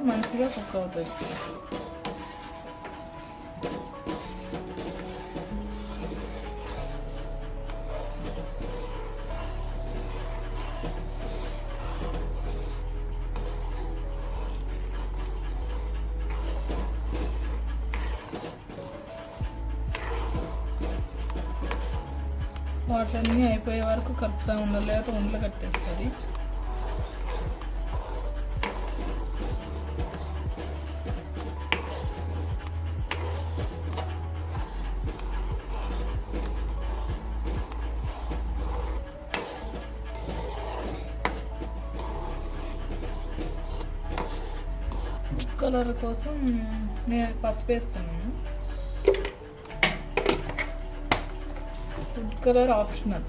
అప్పుడు మంచిగా కుక్ అవుతుంది వాటర్ని అయిపోయే వరకు కలుపుతూ ఉండాలి లేకపోతే ఉండలు కట్టేస్తుంది. కలర్ కోసం నేను పసుపు వేస్తున్నాను food colour optional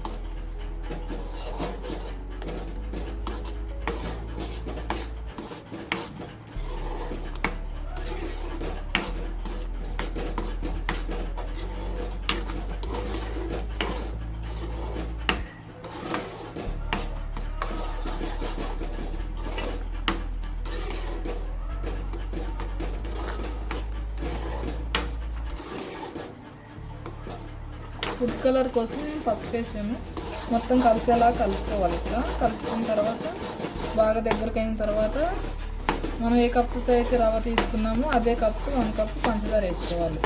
food colour కోసం పసుపు వేసాము మొత్తం కలిసేలా కలుపుకోవాలి ఇట్లా కలుపుకున్న తర్వాత బాగా దగ్గరకు అయిన తర్వాత మనం ఏ కప్పుతో అయితే రవ్వ తీసుకున్నామో అదే కప్పు వన్ కప్పు పంచదార వేసుకోవాలి.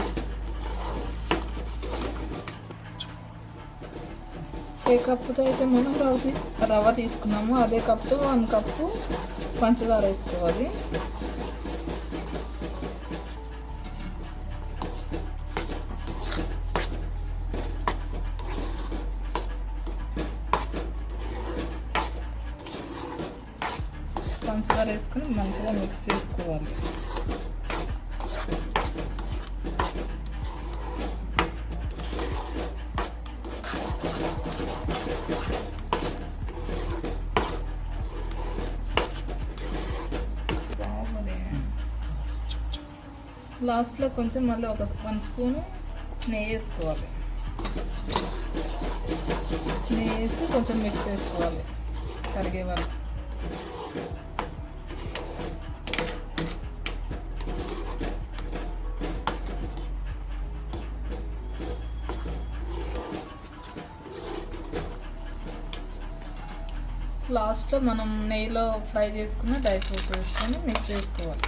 ఏ కప్పుతో అయితే మనం రవ్వ తీ రవ్వ తీసుకున్నామో అదే కప్పు వన్ కప్పు పంచదార వేసుకోవాలి. పంచదార వేసుకొని మంచిగా మిక్స్ చేసుకోవాలి లాస్ట్లో కొంచెం మళ్ళీ ఒక వన్ స్పూన్ నెయ్యి వేసుకోవాలి. నెయ్యి వేసి కొంచెం మిక్స్ చేసుకోవాలి. కరిగే వరకు. లాస్ట్లో మనం నెయ్యిలో ఫ్రై చేసుకున్న డ్రై ఫ్రూట్స్ వేసుకొని మిక్స్ చేసుకోవాలి.